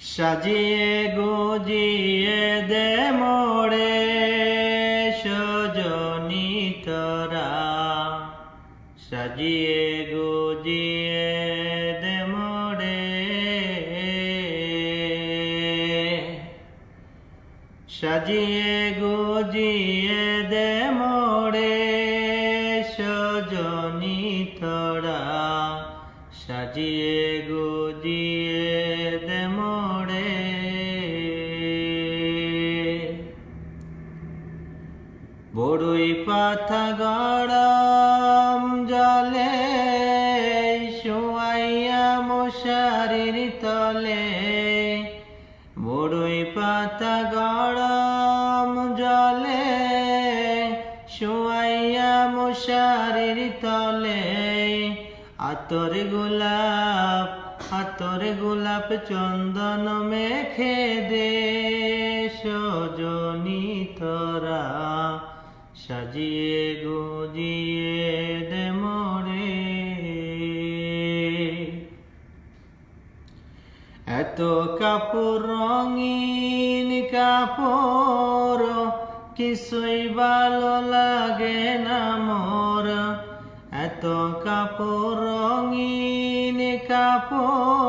সাজিয়ে গুজিয়ে দে মোড়ে সজনি তোরা সাজিয়ে গুজিয়ে দে মোড়ে সাজিয়ে গুজিয়ে দে মোড়ে সজনি তোরা সাজিয়ে গুজিয়ে দে মোড়ে বড়ই পাতা গরম জলে শুয়াইয়া মশারির তলে। বড়ই পাতা গরম জলে শুয়াইয়া মশারির তলে। আতর গোলাপ আতর গোলাপ চন্দন মেখে দে, সজনি তোরা। সাজিয়ে গুজিয়ে দে মোরে। এত কাপড় রঙিন কাপড়, কিছুই ভালো লাগে না মোর dong kapurung ini kapurung